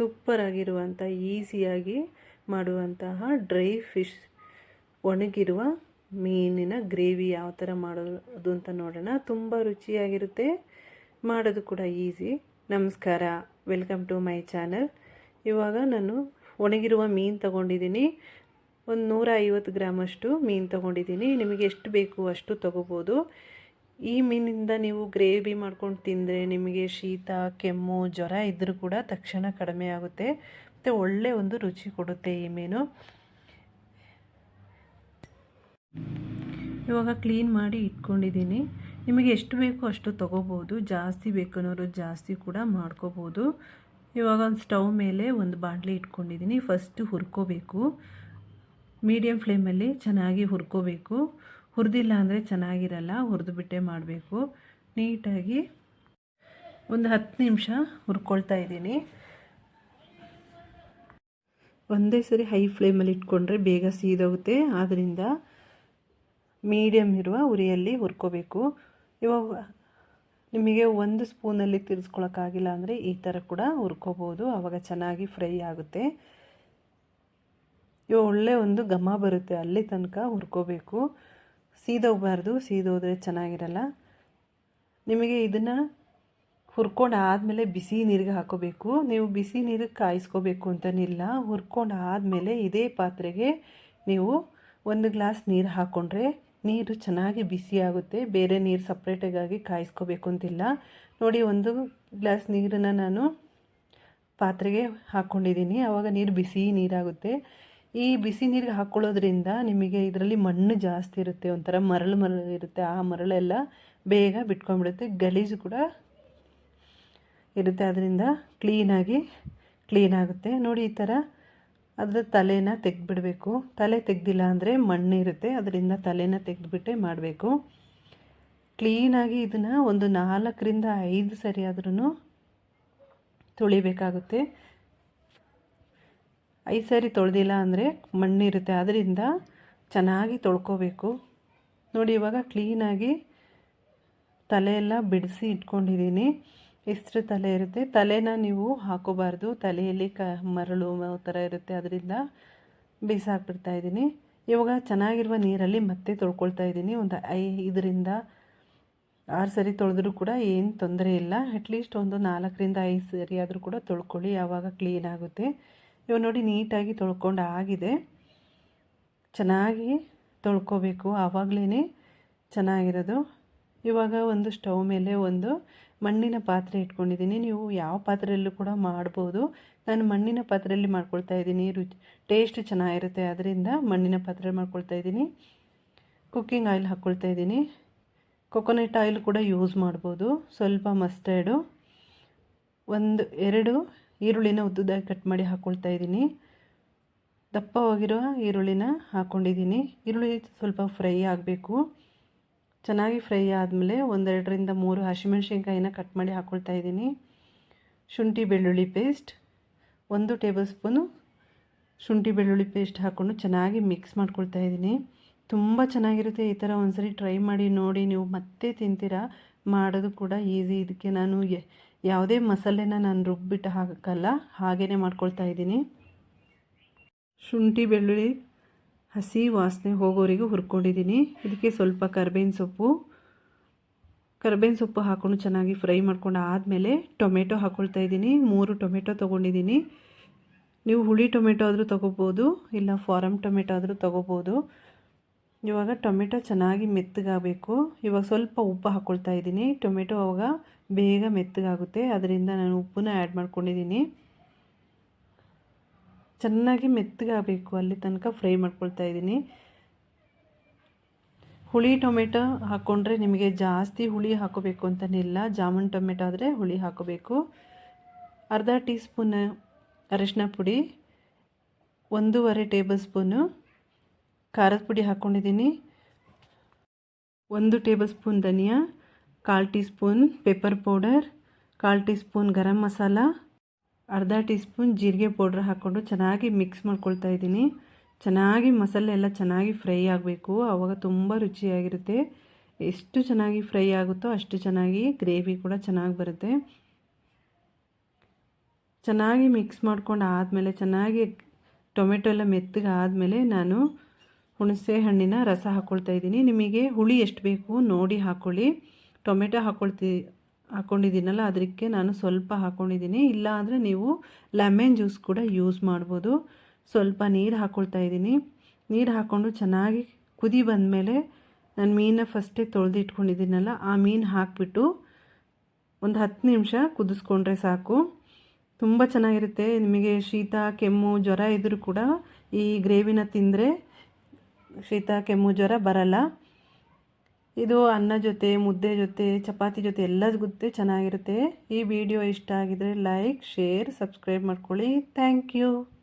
Super ಆಗಿರುವಂಥ ಈಸಿಯಾಗಿ ಮಾಡುವಂತಹ ಡ್ರೈ ಫಿಶ್. ಒಣಗಿರುವ ಮೀನಿನ ಗ್ರೇವಿ ಯಾವ ಥರ ಮಾಡೋದು ಅಂತ ನೋಡೋಣ. ತುಂಬ ರುಚಿಯಾಗಿರುತ್ತೆ. ಮಾಡೋದು ಕೂಡ ಈಸಿ. ನಮಸ್ಕಾರ. Welcome to my channel. ಇವಾಗ ನಾನು ಒಣಗಿರುವ ಮೀನು ತಗೊಂಡಿದ್ದೀನಿ. ಒಂದು ನೂರ ಐವತ್ತು ಗ್ರಾಮಷ್ಟು ಮೀನು ತೊಗೊಂಡಿದ್ದೀನಿ. ನಿಮಗೆ ಎಷ್ಟು ಬೇಕು ಅಷ್ಟು ತೊಗೋಬೋದು. ಈ ಮೀನಿಂದ ನೀವು ಗ್ರೇವಿ ಮಾಡ್ಕೊಂಡು ತಿಂದರೆ ನಿಮಗೆ ಶೀತ, ಕೆಮ್ಮು, ಜ್ವರ ಇದ್ದರೂ ಕೂಡ ತಕ್ಷಣ ಕಡಿಮೆ ಆಗುತ್ತೆ. ಮತ್ತು ಒಳ್ಳೆಯ ಒಂದು ರುಚಿ ಕೊಡುತ್ತೆ ಈ ಮೀನು. ಇವಾಗ ಕ್ಲೀನ್ ಮಾಡಿ ಇಟ್ಕೊಂಡಿದ್ದೀನಿ. ನಿಮಗೆ ಎಷ್ಟು ಬೇಕೋ ಅಷ್ಟು ತೊಗೋಬೋದು. ಜಾಸ್ತಿ ಬೇಕನ್ನೋರು ಜಾಸ್ತಿ ಕೂಡ ಮಾಡ್ಕೋಬೋದು. ಇವಾಗ ಒಂದು ಸ್ಟವ್ ಮೇಲೆ ಒಂದು ಬಾಂಡ್ಲಿ ಇಟ್ಕೊಂಡಿದ್ದೀನಿ. ಫಸ್ಟು ಹುರ್ಕೋಬೇಕು. ಮೀಡಿಯಮ್ ಫ್ಲೇಮಲ್ಲಿ ಚೆನ್ನಾಗಿ ಹುರ್ಕೋಬೇಕು. ಹುರಿದಿಲ್ಲ ಅಂದರೆ ಚೆನ್ನಾಗಿರಲ್ಲ, ಹುರಿದು ಬಿಟ್ಟೆ ಮಾಡಬೇಕು. ನೀಟಾಗಿ ಒಂದು ಹತ್ತು ನಿಮಿಷ ಹುರ್ಕೊಳ್ತಾ ಇದ್ದೀನಿ. ಒಂದೇ ಸರಿ ಹೈ ಫ್ಲೇಮಲ್ಲಿ ಇಟ್ಕೊಂಡ್ರೆ ಬೇಗ ಸೀದೋಗುತ್ತೆ. ಆದ್ದರಿಂದ ಮೀಡಿಯಮ್ ಇರುವ ಉರಿಯಲ್ಲಿ ಹುರ್ಕೋಬೇಕು. ಇವಾಗ ನಿಮಗೆ ಒಂದು ಸ್ಪೂನಲ್ಲಿ ತಿರ್ಸ್ಕೊಳಕ್ಕಾಗಿಲ್ಲ ಅಂದರೆ ಈ ಥರ ಕೂಡ ಹುರ್ಕೋಬೋದು. ಆವಾಗ ಚೆನ್ನಾಗಿ ಫ್ರೈ ಆಗುತ್ತೆ. ಇವಾಗ ಒಳ್ಳೆ ಒಂದು ಘಮ ಬರುತ್ತೆ, ಅಲ್ಲಿ ತನಕ ಹುರ್ಕೋಬೇಕು. ಸೀದೋಗಬಾರ್ದು, ಸೀದೋದ್ರೆ ಚೆನ್ನಾಗಿರಲ್ಲ. ನಿಮಗೆ ಇದನ್ನು ಹುರ್ಕೊಂಡು ಆದಮೇಲೆ ಬಿಸಿ ನೀರಿಗೆ ಹಾಕೋಬೇಕು. ನೀವು ಬಿಸಿ ನೀರಿಗೆ ಕಾಯಿಸ್ಕೋಬೇಕು ಅಂತನಿಲ್ಲ. ಹುರ್ಕೊಂಡು ಆದಮೇಲೆ ಇದೇ ಪಾತ್ರೆಗೆ ನೀವು ಒಂದು ಗ್ಲಾಸ್ ನೀರು ಹಾಕ್ಕೊಂಡ್ರೆ ನೀರು ಚೆನ್ನಾಗಿ ಬಿಸಿ ಆಗುತ್ತೆ. ಬೇರೆ ನೀರು ಸಪ್ರೇಟಾಗಿ ಕಾಯಿಸ್ಕೋಬೇಕು ಅಂತಿಲ್ಲ. ನೋಡಿ, ಒಂದು ಗ್ಲಾಸ್ ನೀರನ್ನು ನಾನು ಪಾತ್ರೆಗೆ ಹಾಕ್ಕೊಂಡಿದ್ದೀನಿ ಆವಾಗ ನೀರು ಬಿಸಿ ನೀರಾಗುತ್ತೆ. ಈ ಬಿಸಿ ನೀರಿಗೆ ಹಾಕ್ಕೊಳ್ಳೋದ್ರಿಂದ ನಿಮಗೆ ಇದರಲ್ಲಿ ಮಣ್ಣು ಜಾಸ್ತಿ ಇರುತ್ತೆ, ಒಂಥರ ಮರಳು ಮರಳು ಇರುತ್ತೆ, ಆ ಮರಳೆಲ್ಲ ಬೇಗ ಬಿಟ್ಕೊಂಡ್ಬಿಡುತ್ತೆ, ಗಲೀಜು ಕೂಡ ಇರುತ್ತೆ. ಅದರಿಂದ ಕ್ಲೀನಾಗಿ ಕ್ಲೀನ್ ಆಗುತ್ತೆ. ನೋಡಿ ಈ ಥರ ಅದರ ತಲೆನ ತೆಗೆದ್ಬಿಡಬೇಕು. ತಲೆ ತೆಗೆದಿಲ್ಲ ಅಂದರೆ ಮಣ್ಣು ಇರುತ್ತೆ, ಅದರಿಂದ ತಲೆನ ತೆಗೆದುಬಿಟ್ಟೆ ಮಾಡಬೇಕು. ಕ್ಲೀನಾಗಿ ಇದನ್ನು ಒಂದು ನಾಲ್ಕರಿಂದ ಐದು ಸರಿ ಆದ್ರೂ ತೊಳಿಬೇಕಾಗುತ್ತೆ. ಐದು ಸಾರಿ ತೊಳೆದಿಲ್ಲ ಅಂದರೆ ಮಣ್ಣಿರುತ್ತೆ ಅದರಿಂದ ಚೆನ್ನಾಗಿ ತೊಳ್ಕೋಬೇಕು. ನೋಡಿ, ಇವಾಗ ಕ್ಲೀನಾಗಿ ತಲೆಯೆಲ್ಲ ಬಿಡಿಸಿ ಇಟ್ಕೊಂಡಿದ್ದೀನಿ. ಎಷ್ಟು ತಲೆ ಇರುತ್ತೆ. ತಲೆನ ನೀವು ಹಾಕೋಬಾರ್ದು. ತಲೆಯಲ್ಲಿ ಕ ಮರಳು ಥರ ಇರುತ್ತೆ. ಅದರಿಂದ ಬಿಸಾಕ್ಬಿಡ್ತಾ ಇದ್ದೀನಿ. ಇವಾಗ ಚೆನ್ನಾಗಿರುವ ನೀರಲ್ಲಿ ಮತ್ತೆ ತೊಳ್ಕೊಳ್ತಾ ಇದ್ದೀನಿ. ಒಂದು ಐ ಇದರಿಂದ ಆರು ಸರಿ ತೊಳೆದ್ರೂ ಕೂಡ ಏನು ತೊಂದರೆ ಇಲ್ಲ. ಅಟ್ಲೀಸ್ಟ್ ಒಂದು ನಾಲ್ಕರಿಂದ ಐದು ಸರಿ ಆದರೂ ಕೂಡ ತೊಳ್ಕೊಳ್ಳಿ. ಯಾವಾಗ ಕ್ಲೀನ್ ಆಗುತ್ತೆ. ಇವಾಗ ನೋಡಿ ನೀಟಾಗಿ ತೊಳ್ಕೊಂಡು ಆಗಿದೆ. ಚೆನ್ನಾಗಿ ತೊಳ್ಕೊಬೇಕು. ಆವಾಗಲೇ ಚೆನ್ನಾಗಿರೋದು. ಇವಾಗ ಒಂದು ಸ್ಟವ್ ಮೇಲೆ ಒಂದು ಮಣ್ಣಿನ ಪಾತ್ರೆ ಇಟ್ಕೊಂಡಿದ್ದೀನಿ. ನೀವು ಯಾವ ಪಾತ್ರೆಯಲ್ಲೂ ಕೂಡ ಮಾಡ್ಬೋದು. ನಾನು ಮಣ್ಣಿನ ಪಾತ್ರೆಯಲ್ಲಿ ಮಾಡ್ಕೊಳ್ತಾ ಇದ್ದೀನಿ. ರುಚಿ, ಟೇಸ್ಟ್ ಚೆನ್ನಾಗಿರುತ್ತೆ. ಅದರಿಂದ ಮಣ್ಣಿನ ಪಾತ್ರೆ ಮಾಡ್ಕೊಳ್ತಾ ಇದ್ದೀನಿ. ಕುಕ್ಕಿಂಗ್ ಆಯಿಲ್ ಹಾಕ್ಕೊಳ್ತಾ ಇದ್ದೀನಿ. ಕೊಕೊನಟ್ ಆಯಿಲ್ ಕೂಡ ಯೂಸ್ ಮಾಡ್ಬೋದು. ಸ್ವಲ್ಪ ಮಸ್ಟರ್ಡು. ಒಂದು, ಎರಡು ಈರುಳ್ಳಿನ ಉದ್ದುದಾಗಿ ಕಟ್ ಮಾಡಿ ಹಾಕ್ಕೊಳ್ತಾ ಇದ್ದೀನಿ. ದಪ್ಪವಾಗಿರೋ ಈರುಳ್ಳಿನ ಹಾಕ್ಕೊಂಡಿದ್ದೀನಿ ಈರುಳ್ಳಿ ಸ್ವಲ್ಪ ಫ್ರೈ ಆಗಬೇಕು. ಚೆನ್ನಾಗಿ ಫ್ರೈ ಆದಮೇಲೆ ಒಂದೆರಡರಿಂದ ಮೂರು ಹಸಿಮೆಣ್ಸಿನ್ಕಾಯಿನ ಕಟ್ ಮಾಡಿ ಹಾಕ್ಕೊಳ್ತಾ ಇದ್ದೀನಿ. ಶುಂಠಿ ಬೆಳ್ಳುಳ್ಳಿ ಪೇಸ್ಟ್, ಒಂದು ಟೇಬಲ್ ಸ್ಪೂನು ಶುಂಠಿ ಬೆಳ್ಳುಳ್ಳಿ ಪೇಸ್ಟ್ ಹಾಕ್ಕೊಂಡು ಚೆನ್ನಾಗಿ ಮಿಕ್ಸ್ ಮಾಡ್ಕೊಳ್ತಾ ಇದ್ದೀನಿ. ತುಂಬ ಚೆನ್ನಾಗಿರುತ್ತೆ ಈ ಥರ ಒಂದ್ಸರಿ ಟ್ರೈ ಮಾಡಿ ನೋಡಿ, ನೀವು ಮತ್ತೆ ತಿಂತೀರಾ? ಮಾಡೋದು ಕೂಡ ಈಸಿ. ಇದಕ್ಕೆ ನಾನು ಯಾವುದೇ ಮಸಾಲೆನ ನಾನು ರುಬ್ಬಿಟ್ಟು ಹಾಕಲ್ಲ ಹಾಗೇ ಮಾಡ್ಕೊಳ್ತಾ ಇದ್ದೀನಿ. ಶುಂಠಿ, ಬೆಳ್ಳುಳ್ಳಿ, ಹಸಿ ವಾಸನೆ ಹೋಗೋವರೆಗೂ ಹುರ್ಕೊಂಡಿದ್ದೀನಿ. ಇದಕ್ಕೆ ಸ್ವಲ್ಪ ಕರ್ಬೇವಿನ ಸೊಪ್ಪು. ಕರ್ಬೇವಿನ ಸೊಪ್ಪು ಹಾಕ್ಕೊಂಡು ಚೆನ್ನಾಗಿ ಫ್ರೈ ಮಾಡ್ಕೊಂಡು ಆದಮೇಲೆ ಟೊಮೆಟೊ ಹಾಕ್ಕೊಳ್ತಾ ಇದ್ದೀನಿ. ಮೂರು ಟೊಮೆಟೊ ತೊಗೊಂಡಿದ್ದೀನಿ. ನೀವು ಹುಳಿ ಟೊಮೆಟೊ ಆದರೂ ತೊಗೋಬೋದು, ಇಲ್ಲ ಫಾರಮ್ ಟೊಮೆಟೊ ಆದರೂ ತೊಗೋಬೋದು. ಇವಾಗ ಟೊಮೆಟೊ ಚೆನ್ನಾಗಿ ಮೆತ್ತಗಾಗಬೇಕು. ಇವಾಗ ಸ್ವಲ್ಪ ಉಪ್ಪು ಹಾಕ್ಕೊಳ್ತಾ ಇದ್ದೀನಿ. ಟೊಮೆಟೊ ಅವಾಗ ಬೇಗ ಮೆತ್ತಗಾಗುತ್ತೆ. ಅದರಿಂದ ನಾನು ಉಪ್ಪನ್ನ ಆ್ಯಡ್ ಮಾಡ್ಕೊಂಡಿದ್ದೀನಿ. ಚೆನ್ನಾಗಿ ಮೆತ್ತಗಾಗಬೇಕು. ಅಲ್ಲಿ ತನಕ ಫ್ರೈ ಮಾಡ್ಕೊಳ್ತಾ ಇದ್ದೀನಿ. ಹುಳಿ ಟೊಮೆಟೊ ಹಾಕ್ಕೊಂಡ್ರೆ ನಿಮಗೆ ಜಾಸ್ತಿ ಹುಳಿ ಹಾಕೋಬೇಕು ಅಂತನಿಲ್ಲ. ಜಾಮೂನ್ ಟೊಮೆಟೊ ಆದರೆ ಹುಳಿ ಹಾಕೋಬೇಕು. ಅರ್ಧ ಟೀ ಸ್ಪೂನ್ ಅರಿಶಿನ ಪುಡಿ, ಒಂದೂವರೆ ಟೇಬಲ್ ಸ್ಪೂನು ಖಾರದ ಪುಡಿ ಹಾಕ್ಕೊಂಡಿದ್ದೀನಿ ಒಂದು ಟೇಬಲ್ ಸ್ಪೂನ್ ಧನಿಯಾ, ಕಾಲು ಟೀ ಸ್ಪೂನ್ ಪೆಪ್ಪರ್ ಪೌಡರ್, ಕಾಲು ಟೀ ಸ್ಪೂನ್ ಗರಂ ಮಸಾಲ, ಅರ್ಧ ಟೀ ಸ್ಪೂನ್ ಜೀರಿಗೆ ಪೌಡ್ರ್ ಹಾಕ್ಕೊಂಡು ಚೆನ್ನಾಗಿ ಮಿಕ್ಸ್ ಮಾಡ್ಕೊಳ್ತಾ ಇದ್ದೀನಿ. ಚೆನ್ನಾಗಿ ಮಸಾಲೆ ಎಲ್ಲ ಚೆನ್ನಾಗಿ ಫ್ರೈ ಆಗಬೇಕು. ಆವಾಗ ತುಂಬ ರುಚಿಯಾಗಿರುತ್ತೆ. ಎಷ್ಟು ಚೆನ್ನಾಗಿ ಫ್ರೈ ಆಗುತ್ತೋ ಅಷ್ಟು ಚೆನ್ನಾಗಿ ಗ್ರೇವಿ ಕೂಡ ಚೆನ್ನಾಗಿ ಬರುತ್ತೆ. ಚೆನ್ನಾಗಿ ಮಿಕ್ಸ್ ಮಾಡ್ಕೊಂಡು ಆದಮೇಲೆ ಚೆನ್ನಾಗಿ ಟೊಮೆಟೊ ಎಲ್ಲ ಮೆತ್ತಗೆ ಆದಮೇಲೆ ನಾನು ಹುಣಸೆ ಹಣ್ಣಿನ ರಸ ಹಾಕ್ಕೊಳ್ತಾ ಇದ್ದೀನಿ. ನಿಮಗೆ ಹುಳಿ ಎಷ್ಟು ಬೇಕು ನೋಡಿ ಹಾಕ್ಕೊಳ್ಳಿ ಟೊಮೆಟೊ ಹಾಕ್ಕೊಳ್ತಿ ಹಾಕ್ಕೊಂಡಿದ್ದೀನಲ್ಲ ಅದಕ್ಕೆ ನಾನು ಸ್ವಲ್ಪ ಹಾಕ್ಕೊಂಡಿದ್ದೀನಿ ಇಲ್ಲ ಅಂದರೆ ನೀವು ಲೆಮನ್ ಜ್ಯೂಸ್ ಕೂಡ ಯೂಸ್ ಮಾಡ್ಬೋದು. ಸ್ವಲ್ಪ ನೀರು ಹಾಕ್ಕೊಳ್ತಾ ಇದ್ದೀನಿ. ನೀರು ಹಾಕ್ಕೊಂಡು ಚೆನ್ನಾಗಿ ಕುದಿ ಬಂದಮೇಲೆ ನಾನು ಮೀನ ಫಸ್ಟೇ ತೊಳೆದು ಇಟ್ಕೊಂಡಿದ್ದೀನಲ್ಲ ಆ ಮೀನು ಹಾಕಿಬಿಟ್ಟು ಒಂದು ಹತ್ತು ನಿಮಿಷ ಕುದಿಸ್ಕೊಂಡ್ರೆ ಸಾಕು. ತುಂಬ ಚೆನ್ನಾಗಿರುತ್ತೆ. ನಿಮಗೆ ಶೀತ, ಕೆಮ್ಮು, ಜ್ವರ ಇದ್ದರೂ ಕೂಡ ಈ ಗ್ರೇವಿನ ತಿಂದರೆ ಶೀತ, ಕೆಮ್ಮು, ಜ್ವರ ಬರಲ್ಲ. ಇದು ಅನ್ನ ಜೊತೆ, ಮುದ್ದೆ ಜೊತೆ, ಚಪಾತಿ ಜೊತೆ ಎಲ್ಲ ಜೊತೆ ಚೆನ್ನಾಗಿರುತ್ತೆ. ಈ ವಿಡಿಯೋ ಇಷ್ಟ ಆಗಿದರೆ ಲೈಕ್, ಶೇರ್, ಸಬ್ಸ್ಕ್ರೈಬ್ ಮಾಡ್ಕೊಳ್ಳಿ. Thank you.